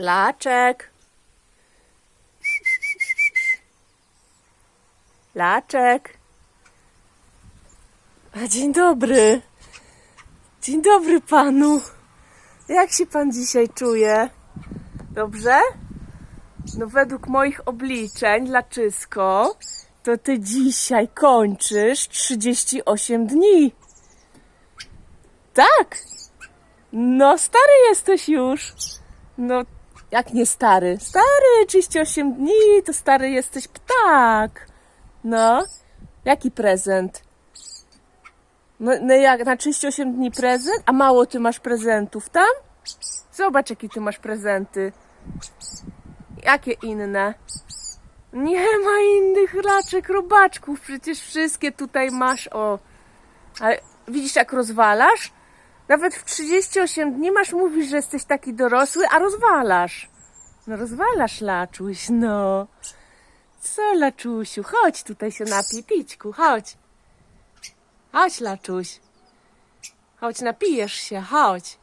Laczek. Laczek. A dzień dobry. Dzień dobry panu. Jak się pan dzisiaj czuje? Dobrze? No według moich obliczeń, Laczysko, to ty dzisiaj kończysz 38 dni. Tak. No stary jesteś już. No, jak nie stary? Stary, 38 dni, to stary jesteś ptak. No, jaki prezent? No, no jak, na 38 dni prezent? A mało ty masz prezentów tam? Zobacz, jakie ty masz prezenty. Jakie inne? Nie ma innych raczek, robaczków, przecież wszystkie tutaj masz, o. Ale widzisz, jak rozwalasz? Nawet w 38 dni masz, mówisz, że jesteś taki dorosły, a rozwalasz. No rozwalasz, Laczuś, no. Co, Laczusiu? Chodź tutaj się napij, pićku, chodź. Chodź, Laczuś. Chodź, napijesz się, chodź.